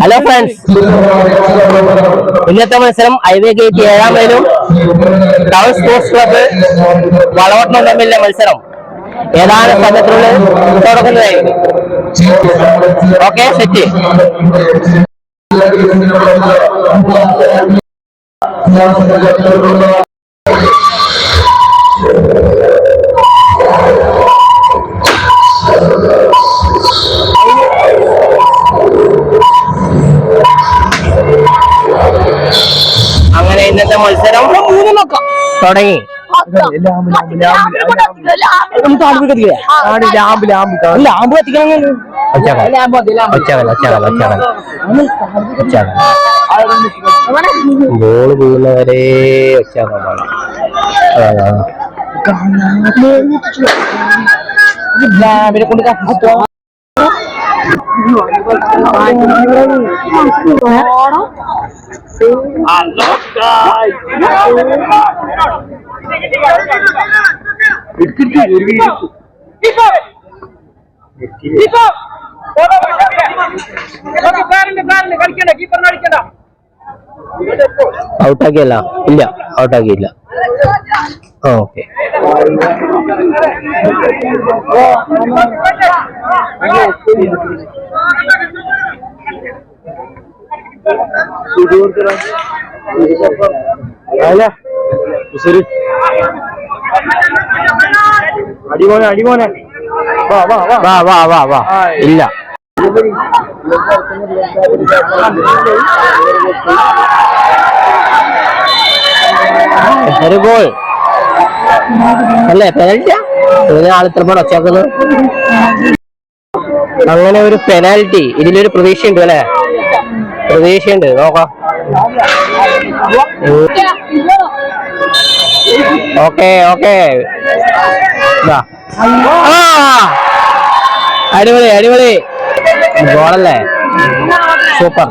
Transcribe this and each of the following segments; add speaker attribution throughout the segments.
Speaker 1: Hello friends ഇന്നത്തെ മത്സരം highway gate ഏഴാം മൈലും ടൗൺ സ്പോർട്സ് ക്ലബ്ബ് വളവട്ടണം തമ്മിലെ മത്സരം. ഏതാണ് സമയത്തിനുള്ളിൽ തുടങ്ങുന്നതായി. ഓക്കെ സെറ്റ് അങ്ങനെ ഇന്നത്തെ മത്സരം തുടങ്ങി. ലാമ്പ് കത്തിക്കണം ഒച്ചകല ഒച്ചകല ഒച്ചകല ഒച്ചകല ബോൾ വീഴുന്നവരെ ഒച്ചകല ലാമ്പിനെ കൊണ്ട് കത്തിച്ചോ ഔട്ടാക്കിയല്ല. ഇല്ല ഔട്ടാക്കിയില്ല. ഓക്കെ.
Speaker 2: അടിമോനെ അടിമോനെ. വാ വാ വാ.
Speaker 1: വാ വാ വാ ഇല്ല. ഒരു ഗോൾ അല്ലേ പെനൽറ്റിയാ ആളിത്ര പാട് ഒച്ചാക്കുന്നത് അങ്ങനെ ഒരു പെനാൽറ്റി ഇതിലൊരു പ്രതീക്ഷയുണ്ട് അല്ലേ? പ്രതീക്ഷയുണ്ട്. നോക്കാം. Okay okay. അടിപൊളി അടിപൊളി. ഗോളല്ലേ? സൂപ്പർ.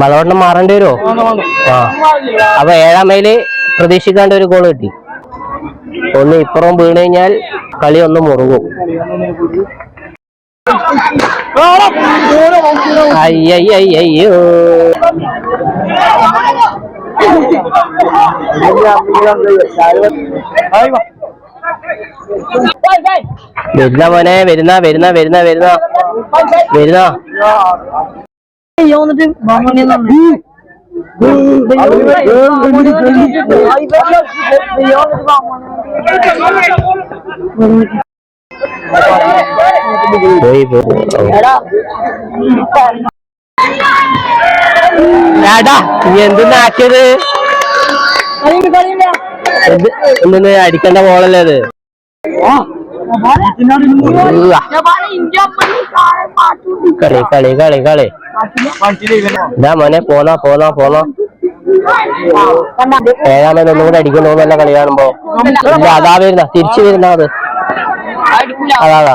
Speaker 1: ബലവണ്ണം മാറേണ്ടി വരുമോ ആ. അപ്പൊ ഏഴാം മൈൽ പ്രതീക്ഷിക്കാണ്ട് ഒരു ഗോൾ കിട്ടി. ഒന്ന് ഇപ്പുറം വീണ് കഴിഞ്ഞാൽ കളി ഒന്ന് മുറുകും. അയ്യയ്യോ വരുന്ന മോനെ വരുന്ന വരുന്ന വരുന്ന വരുന്ന വരുന്ന പോയി പോയി ഏടാ നീ എന്തിനാ ആക്കിയത്? എന്ത് എന്തിന് അടിക്കേണ്ട ബോളല്ലേ അത്. കളി കളി കളി കളി. ഇതാ മോനെ പോന്നാ പോന്നാ പോന്നാ. ഏഴാമത് ഒന്നും കൂടെ അടിക്കണോന്നല്ല കളി കാണുമ്പോ. അതാ വരുന്ന തിരിച്ചു വരുന്ന അത്. അതാ അതാ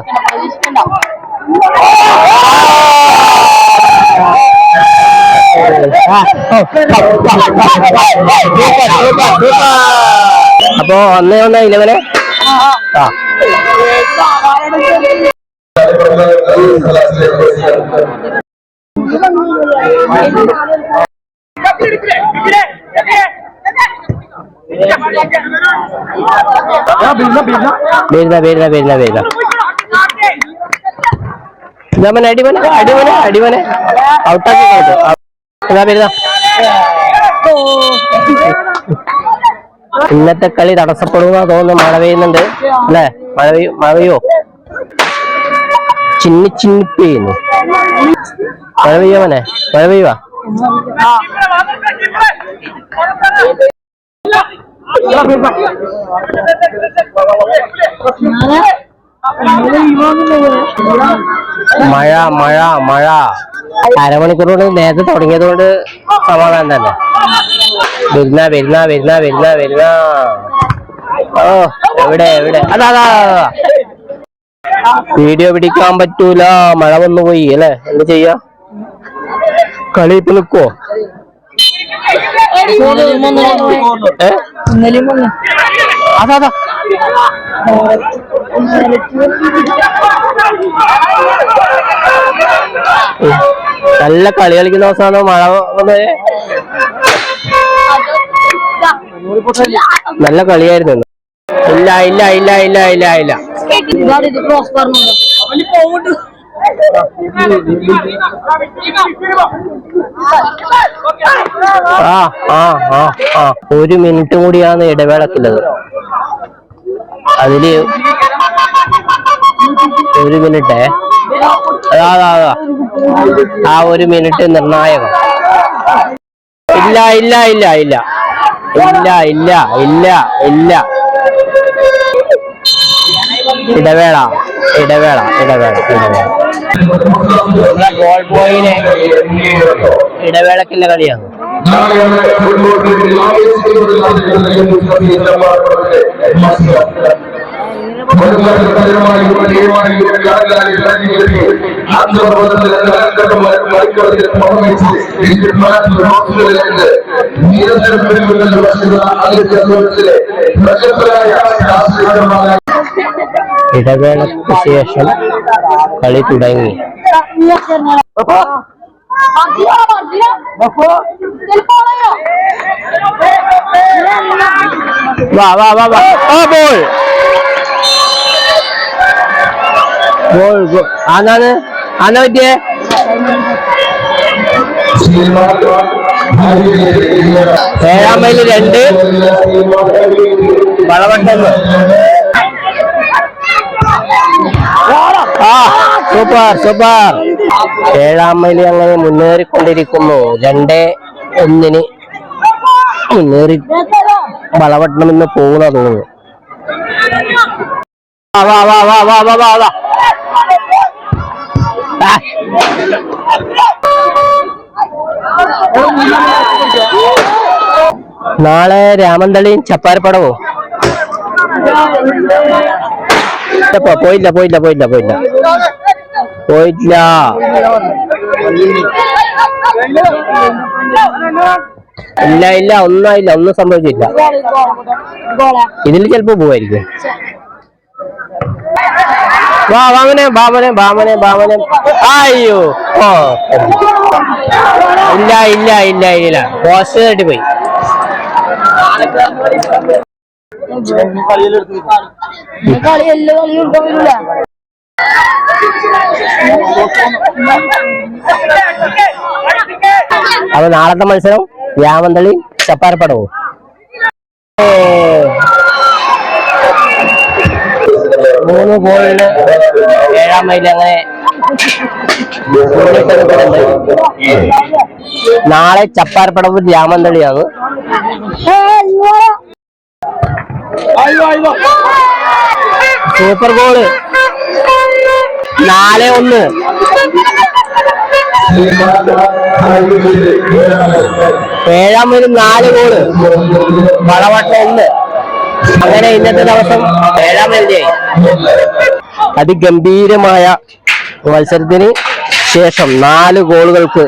Speaker 1: അപ്പൊ ഒന്നേ ഒന്ന് ഇലവനെ ആ ഇന്നത്തെ കളി തടസ്സപ്പെടുക തോന്നുന്നു മഴ പെയ്യുന്നുണ്ട് അല്ലേ മഴ പെയ്യും മഴ പെയ്യോ ചിന്നി ചിന്നി പെയ്യുന്നു മഴ പെയ്യോ മോനെ മഴ പെയ്യുവാ മഴ മഴ മഴ. അരമണിക്കൂറോട് നേരത്തെ തുടങ്ങിയത് കൊണ്ട് സമാധാനം തന്നെ. വരുന്ന വരുന്ന വരുന്ന വരുന്ന വരുന്ന. ഓ എവിടെ എവിടെ? അതാ അതാ. വീഡിയോ പിടിക്കാൻ പറ്റൂല. മഴ വന്നു പോയി അല്ലേ? എന്ത് ചെയ്യാ? കളി ഇപ്പൊ നിക്കുവോ? ഏ? അതാ അതാ. നല്ല കളി കളിക്കുന്ന ദിവസമാണോ മഴ വന്നേ. നല്ല കളിയായിരുന്നു ഇല്ല ഇല്ല ഇല്ല ഇല്ല ഇല്ല ഇല്ല. ഇല്ല ഒരു മിനിറ്റ് കൂടിയാണ് ഇടവേളക്കുള്ളത്. അതിൽ ഒരു മിനിറ്റ് അതാ ആ ഒരു മിനിറ്റ് നിർണായകം. ഇല്ല ഇല്ല ഇല്ല ഇല്ല. ഇല്ല ഇല്ല ഇല്ല ഇല്ല. ഇടവേള ഇടവേള ഇടവേള ഇടവേള. ഗോൾ പോയിന് ഇടവേളക്കുള്ള കളിയാണ്
Speaker 3: നിരന്തരം
Speaker 1: ഇടവേളക്ക് ശേഷം കളി തുടങ്ങി. വാ വാ വാ വാ. ഓ ബോൾ. ഗോൾ ഗോൾ ആന്നാണ്. ആന്നാ പറ്റിയേ? ഏഴാം മൈൽ രണ്ട്. വളവട്ടെന്ന് സൂപ്പർ സൂപ്പർ. ഏഴാം മൈലിൽ അങ്ങനെ മുന്നേറിക്കൊണ്ടിരിക്കുന്നു. രണ്ട് ഒന്നിന് മുന്നേറി വളവട്ടണമെന്ന് പോകുന്ന തോന്നുന്നു. നാളെ രാമന്തളിയും ചപ്പാരപ്പടവും. പോയില്ല പോയില്ല പോയില്ല പോയില്ല. പോയില്ല ഇല്ല ഇല്ല ഒന്നായില്ല ഒന്നും സംഭവിച്ചില്ല. ഇതിൽ ചിലപ്പോ പോവായിരിക്കും. വാ വാമനെ ബാമനെ ബാമനെ ബാമനെ അയ്യോ ഓ ഇല്ല ഇല്ല ഇല്ല ഇല്ല. പോസ്റ്റായിട്ട് പോയി.
Speaker 4: കളി എല്ലാ
Speaker 1: അപ്പൊ നാളത്തെ മത്സരം യാമന്തളി ചപ്പാരപ്പടവും മൂന്ന് ഗോളിന് ഏഴാം മൈൽ അങ്ങനെ നാളെ ചപ്പാരപ്പടവ് രാമന്തളിയാണ് സൂപ്പർ ഗോൾ നാല് ഒന്ന്. ഏഴാം വരും നാല് ഗോൾ വളവട്ട ഒന്ന്. അങ്ങനെ ഇന്നത്തെ ദിവസം ഏഴാം മൈലിയായി അതിഗംഭീരമായ മത്സരത്തിന് ശേഷം നാല് ഗോളുകൾക്ക്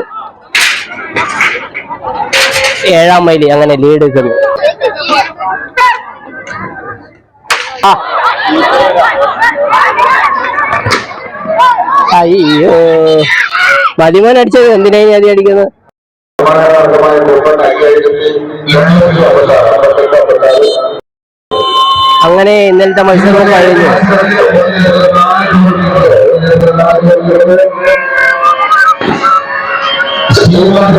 Speaker 1: ഏഴാം മൈലി അങ്ങനെ ലീഡ് എടുക്കുന്നു ആ അയ്യോ. മതിമോൻ അടിച്ചത് എന്തിനാ ഞാൻ അടിക്കുന്നത്? അങ്ങനെ ഇന്നലത്തെ മത്സരം കഴിഞ്ഞു.
Speaker 3: ശ്രീമാൻ